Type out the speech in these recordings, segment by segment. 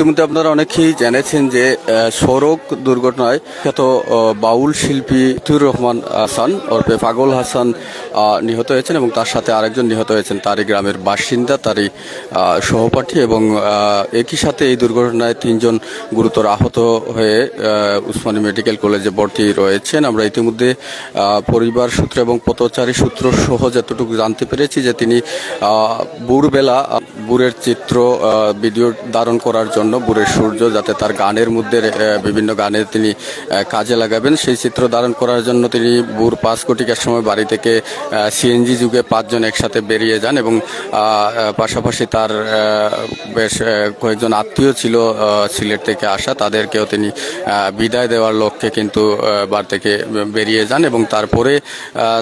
ইতিমধ্যে আপনারা অনেকেই জেনেছেন যে সড়ক দুর্ঘটনায় খ্যাত বাউল শিল্পী তুর রহমান হাসান ওরফে পাগল হাসান নিহত হয়েছেন এবং তার সাথে আরেকজন নিহত হয়েছেন। তারই গ্রামের বাসিন্দা, তারই সহপাঠী এবং একই সাথে এই দুর্ঘটনায় তিনজন গুরুতর আহত হয়ে উসমানী মেডিকেল কলেজে ভর্তি রয়েছেন। আমরা ইতিমধ্যে পরিবার সূত্র এবং পথচারী সূত্র সহ যতটুকু জানতে পেরেছি যে তিনি বুড়বেলা বুড়ের চিত্র ভিডিও ধারণ করার জন্য বুড়ের সূর্য যাতে তার গানের মধ্যে বিভিন্ন গানে তিনি কাজে লাগাবেন। সেই চিত্র ধারণ করার জন্য তিনি বুর পাঁচ কোটিকার সময় বাড়ি থেকে সিএনজি যুগে পাঁচজন একসাথে বেরিয়ে যান এবং পাশাপাশি তার বেশ কয়েকজন আত্মীয় ছিল সিলেট থেকে আসা। তাদেরকেও তিনি বিদায় দেওয়ার লক্ষ্যে কিন্তু বাড়ি থেকে বেরিয়ে যান এবং তারপরে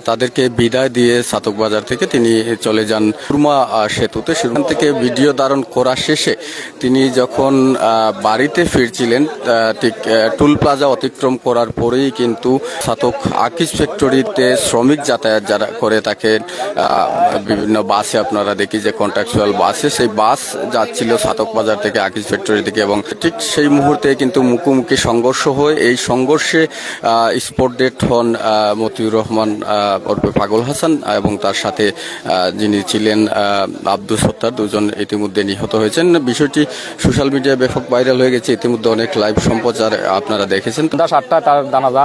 তাদেরকে বিদায় দিয়ে সাতক বাজার থেকে তিনি চলে যান সুরমা সেতুতে। সেখান থেকে ভিডিও ধারণ করা শেষে তিনি যখন বাড়িতে ফিরছিলেন ঠিক টুল প্লাজা অতিক্রম করার পরেই কিন্তু সাতক আকিস ফ্যাক্টরিতে শ্রমিক যাতায়াত যারা করে তাকে বিভিন্ন বাসে আপনারা দেখি যে কন্ট্রাকচুয়াল বাসে, সেই বাস যাচ্ছিল সাতক বাজার থেকে আকিস ফ্যাক্টরি থেকে এবং ঠিক সেই মুহূর্তে কিন্তু মুখোমুখি সংঘর্ষ হয়। এই সংঘর্ষে স্পট ডেট হন মতিউর রহমান ওরফে পাগল হাসান এবং তার সাথে যিনি ছিলেন আব্দুল সত্তার দুজন ইতিমধ্যে নিহত হয়েছেন। বিষয়টি সোশ্যাল মিডিয়ায় ব্যাপক ভাইরাল হয়ে গেছে ইতিমধ্যে অনেক লাইভ সম্প্রচার আপনারা দেখেছেন। সন্ধ্যা সাতটা তার জানাজা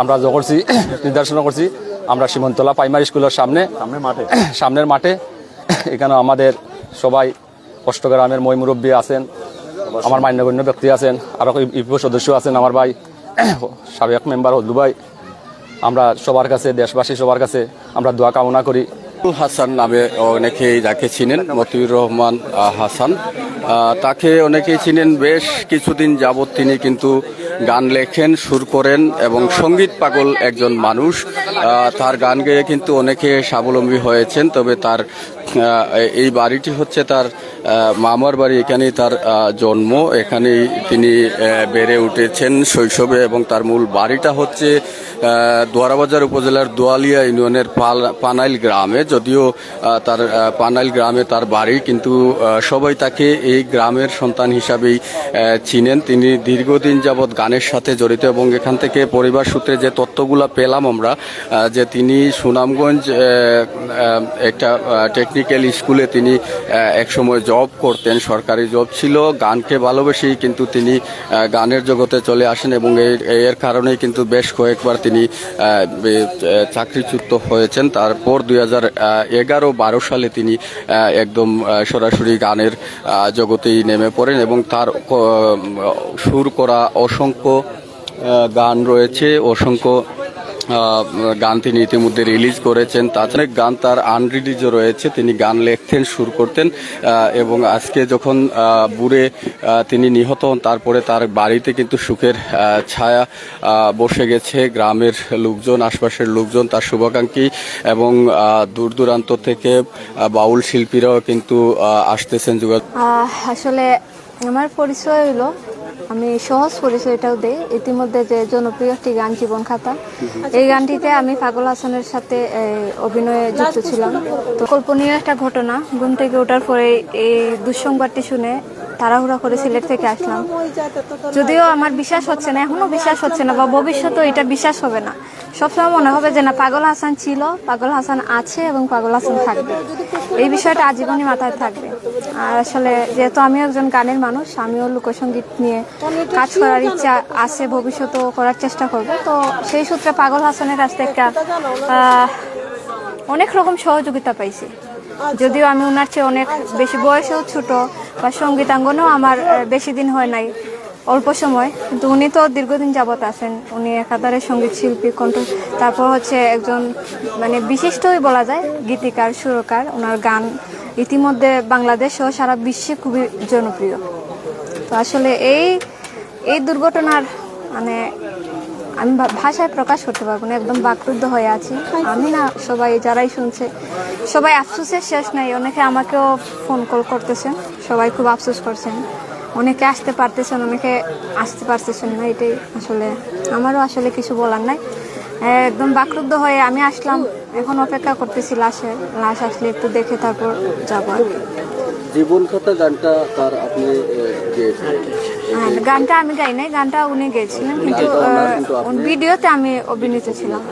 আমরা যা করছি নির্দেশনা করছি আমরা সীমন্তলা প্রাইমারি স্কুলের সামনে সামনে মাঠে। সামনের মাঠে এখানে আমাদের সবাই কষ্ট গ্রামের মই মুরব্বী আছেন আমার মান্যগণ্য ব্যক্তি আছেন আরও ইউপিও সদস্য আছেন আমার ভাই সাবেক মেম্বার হদলু ভাই। আমরা সবার কাছে দেশবাসী সবার কাছে আমরা দোয়া কামনা করি। আব্দুল হাসান নামে অনেকেই যাকে চিনেন, মতিউর রহমান হাসান। তাকে অনেকেই চিনেন। বেশ কিছুদিন যাবৎ তিনি কিন্তু গান লেখেন, সুর করেন এবং সংগীত পাগল একজন মানুষ। তার গান গেয়ে কিন্তু অনেকে স্বাবলম্বী হয়েছেন, তবে তার এই বাড়িটি হচ্ছে তার মামার বাড়ি। এখানেই তার জন্ম। এখানেই তিনি বেড়ে উঠেছেন শৈশবে এবং তার মূল বাড়িটা হচ্ছে দোয়ারাবাজার উপজেলার দোয়ালিয়া ইউনিয়নের পানাইল গ্রামে, যদিও তার পানাইল গ্রামে তার বাড়ি, কিন্তু সবাই তাকে এই গ্রামের সন্তান হিসাবেই চিনেন। তিনি দীর্ঘদিন যাবৎ গানের সাথে জড়িত এবং এখান থেকে পরিবার সূত্রে যে তথ্যগুলো পেলাম আমরা যে তিনি সুনামগঞ্জ একটা টেকনিক্যাল স্কুলে তিনি একসময় জব করতেন। সরকারি জব ছিল, গানকে ভালোবেসেই কিন্তু তিনি গানের জগতে চলে আসেন এবং এর কারণেই কিন্তু বেশ কয়েকবার তিনি আহ, চাকরিচ্যুত হয়েছেন তারপর দুই হাজার এগারো বারো সালে তিনি একদম সরাসরি গানের জগতেই নেমে পড়েন এবং তার সুর করা অসংখ্য গান রয়েছে অসংখ্য গান তিনি ইতিমধ্যে রিলিজ করেছেন। তাছাড়া গান তার আনরিলিজও রয়েছে। তিনি গান লিখতেন সুর করতেন এবং আজকে যখন বুড়ে তিনি নিহত হন তারপরে তার বাড়িতে কিন্তু সুখের ছায়া বসে গেছে। গ্রামের লোকজন আশপাশের লোকজন তার শুভাকাঙ্ক্ষী এবং দূর দূরান্ত থেকে বাউল শিল্পীরাও কিন্তু আসতেছেন আহ, আসলে আমার পরিচয় হলো আমি সহজ পরিচয়টাও দেই। ইতিমধ্যে যে জনপ্রিয় একটি গান, জীবন খাতা। এই গানটিতে আমি পাগল হাসানের সাথে অভিনয়ে যুক্ত ছিলাম। তো কল্পনীয় একটা ঘটনা, ঘুম থেকে ওঠার পরে এই দুঃসংবাদটি শুনে তাড়াহুড়া করে সিলেট থেকে আসলাম। যদিও আমার বিশ্বাস হচ্ছে না এখনও বিশ্বাস হচ্ছে না বা ভবিষ্যতেও এটা বিশ্বাস হবে না। সবসময় মনে হবে যে না পাগল হাসান ছিল পাগল হাসান আছে এবং পাগল হাসান থাকবে। এই বিষয়টা আজীবনই মাথায় থাকবে। আর আসলে যেহেতু আমিও একজন গানের মানুষ আমিও লোকসঙ্গীত নিয়ে কাজ করার ইচ্ছা আছে ভবিষ্যতেও করার চেষ্টা করব। তো সেই সূত্রে পাগল হাসানের কাছ থেকে আহ, অনেক রকম সহযোগিতা পাইছি। যদিও আমি ওনার চেয়ে অনেক বেশি বয়সেও ছোট বা সঙ্গীতাঙ্গনও আমার বেশি দিন হয় নাই, অল্প সময়। কিন্তু উনি তো দীর্ঘদিন যাবৎ আছেন। উনি একাধারে সংগীত শিল্পী, কণ্ঠ, তারপর হচ্ছে একজন মানে বিশিষ্টই বলা যায়, গীতিকার, সুরকার। ওনার গান ইতিমধ্যে বাংলাদেশ সহ সারা বিশ্বে খুবই জনপ্রিয়। তো আসলে এই এই দুর্ঘটনার মানে আমি ভাষায় প্রকাশ করতে পারব না, একদম বাকরুদ্ধ হয়ে আছি। আমি না, সবাই যারাই শুনছে, সবাই আফসোসের শেষ নাই। অনেকে আমাকেও ফোন কল করতেছেন, সবাই খুব আফসোস করছেন। অনেকে আসতে পারতেছেন, অনেকে আসতে পারতেছেন না, এটাই আসলে। আমারও আসলে কিছু বলার নাই। একদম বাকরুদ্ধ হয়ে আমি আসলাম। এখন অপেক্ষা করতেছি লাশের লাশ আসলে একটু দেখে তারপর যাব আর। জীবন খাতা গানটা তার আপনি গেয়েছেন হ্যাঁ, গানটা আমি গাই নাই গানটা উনি গেয়েছিলেন কিন্তু ভিডিওতে আমি অভিনীত ছিলাম।